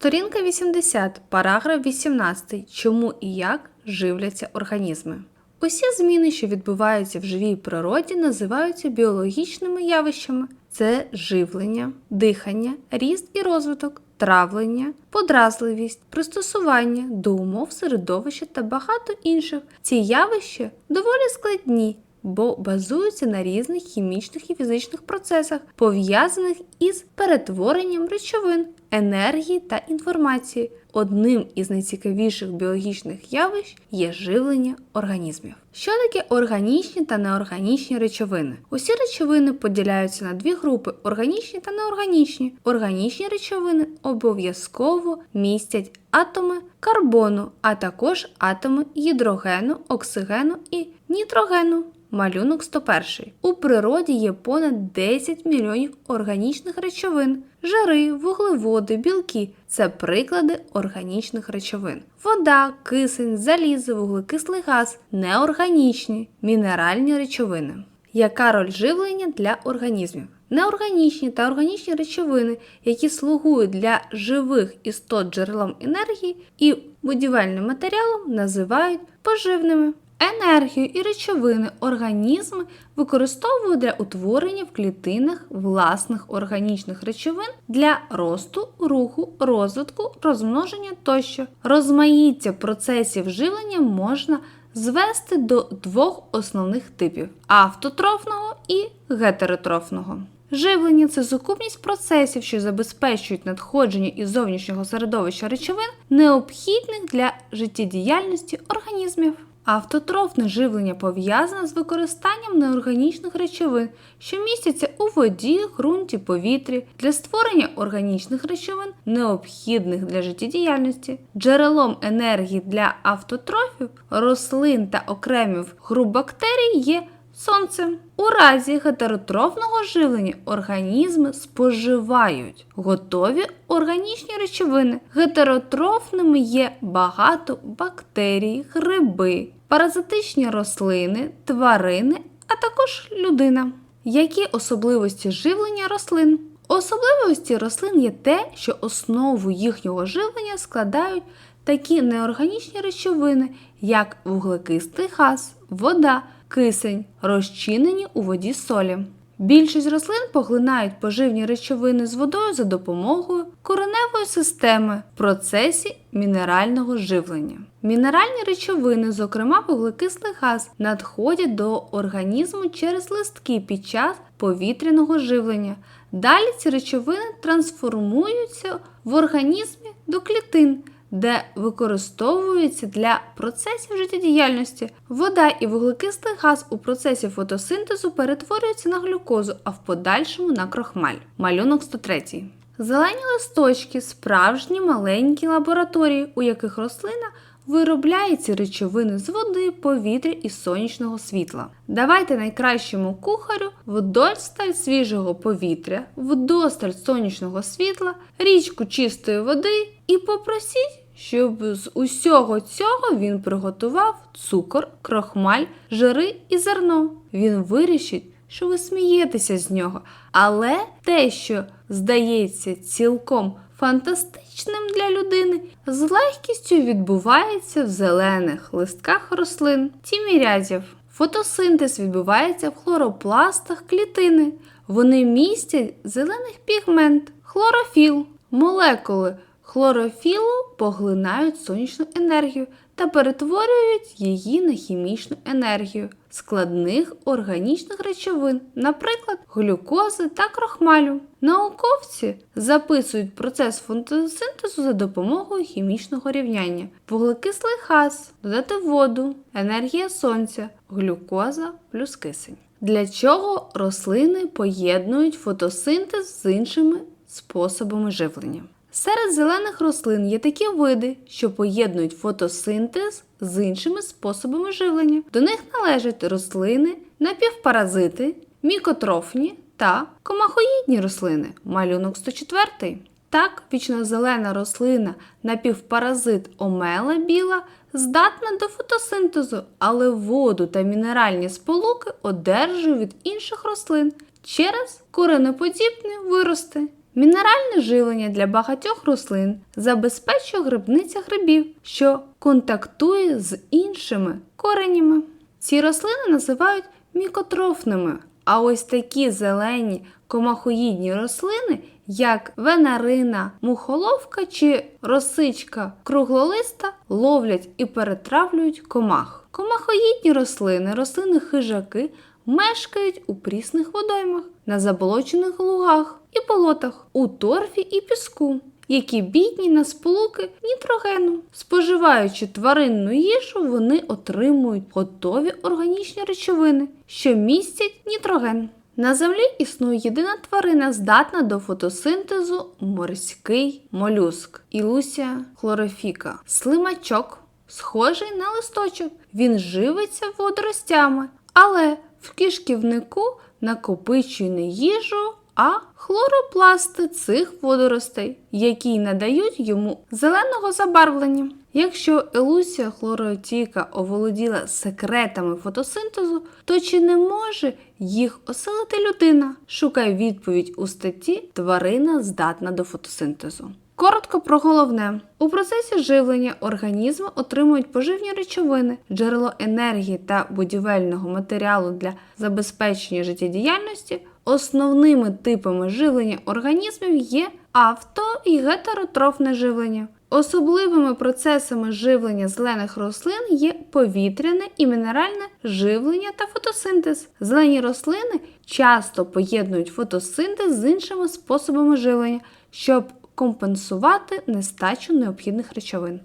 Сторінка 80, параграф 18. Чому і як живляться організми? Усі зміни, що відбуваються в живій природі, називаються біологічними явищами. Це живлення, дихання, ріст і розвиток, травлення, подразливість, пристосування до умов середовища та багато інших. Ці явища доволі складні, бо базуються на різних хімічних і фізичних процесах, пов'язаних із перетворенням речовин, енергії та інформації. Одним із найцікавіших біологічних явищ є живлення організмів. Що таке органічні та неорганічні речовини? Усі речовини поділяються на дві групи: органічні та неорганічні. Органічні речовини обов'язково містять атоми карбону, а також атоми гідрогену, оксигену і нітрогену. Малюнок 101. У природі є понад 10 мільйонів органічних речовин. Жири, вуглеводи, білки це приклади органічних речовин. Вода, кисень, залізо, вуглекислий газ неорганічні мінеральні речовини. Яка роль живлення для організмів? Неорганічні та органічні речовини, які слугують для живих істот джерелом енергії і будівельним матеріалом, називають поживними. Енергію і речовини організми використовують для утворення в клітинах власних органічних речовин для росту, руху, розвитку, розмноження тощо. Розмаїття процесів живлення можна звести до двох основних типів автотрофного і гетеротрофного. Живлення це сукупність процесів, що забезпечують надходження із зовнішнього середовища речовин, необхідних для життєдіяльності організмів. Автотрофне живлення пов'язане з використанням неорганічних речовин, що містяться у воді, ґрунті, повітрі для створення органічних речовин, необхідних для життєдіяльності. Джерелом енергії для автотрофів, рослин та окремих груп бактерій є сонце. У разі гетеротрофного живлення організми споживають готові органічні речовини. Гетеротрофними є багато бактерій, гриби, паразитичні рослини, тварини, а також людина. Які особливості живлення рослин? Особливості рослин є те, що основу їхнього живлення складають такі неорганічні речовини, як вуглекислий газ, вода, кисень, розчинені у воді солі. Більшість рослин поглинають поживні речовини з водою за допомогою кореневої системи в процесі мінерального живлення. Мінеральні речовини, зокрема вуглекислий газ, надходять до організму через листки під час повітряного живлення. Далі ці речовини трансформуються в організмі до клітин де використовуються для процесів життєдіяльності. Вода і вуглекислий газ у процесі фотосинтезу перетворюються на глюкозу, а в подальшому на крохмаль. Малюнок 103. Зелені листочки справжні маленькі лабораторії, у яких рослина виробляє ці речовини з води, повітря і сонячного світла. Давайте найкращому кухарю вдосталь свіжого повітря, вдосталь сонячного світла, річку чистої води і попросіть, щоб з усього цього він приготував цукор, крохмаль, жири і зерно. Він вирішить, що ви смієтеся з нього, але те, що здається цілком фантастичним для людини, з легкістю відбувається в зелених листках рослин тімірязів. Фотосинтез відбувається в хлоропластах клітини. Вони містять зелений пігмент, хлорофіл, молекули хлорофілу поглинають сонячну енергію та перетворюють її на хімічну енергію складних органічних речовин, наприклад, глюкози та крохмалю. Науковці записують процес фотосинтезу за допомогою хімічного рівняння, вуглекислий газ, додати воду, енергія сонця, глюкоза плюс кисень. Для чого рослини поєднують фотосинтез з іншими способами живлення? Серед зелених рослин є такі види, що поєднують фотосинтез з іншими способами живлення. До них належать рослини, напівпаразити, мікотрофні та комахоїдні рослини. Малюнок 104. Так, вічнозелена рослина, напівпаразит омела біла здатна до фотосинтезу, але воду та мінеральні сполуки одержує від інших рослин через кореноподібні вирости. Мінеральне живлення для багатьох рослин забезпечує грибниця грибів, що контактує з іншими коренями. Ці рослини називають мікотрофними, а ось такі зелені комахоїдні рослини, як венерина, мухоловка чи росичка круглолиста, ловлять і перетравлюють комах. Комахоїдні рослини, рослини хижаки мешкають у прісних водоймах, на заболочених лугах і болотах, у торфі і піску, які бідні на сполуки нітрогену. Споживаючи тваринну їжу, вони отримують готові органічні речовини, що містять нітроген. На землі існує єдина тварина, здатна до фотосинтезу морський молюск Ілусія хлорофіка. Слимачок, схожий на листочок. Він живиться водоростями, але в кишківнику накопичує не їжу, а хлоропласти цих водоростей, які надають йому зеленого забарвлення. Якщо елусія хлоротіка оволоділа секретами фотосинтезу, то чи не може їх оселити людина? Шукай відповідь у статті Тварина здатна до фотосинтезу. Коротко про головне. У процесі живлення організми отримують поживні речовини, джерело енергії та будівельного матеріалу для забезпечення життєдіяльності. Основними типами живлення організмів є авто і гетеротрофне живлення. Особливими процесами живлення зелених рослин є повітряне і мінеральне живлення та фотосинтез. Зелені рослини часто поєднують фотосинтез з іншими способами живлення, щоб компенсувати нестачу необхідних речовин.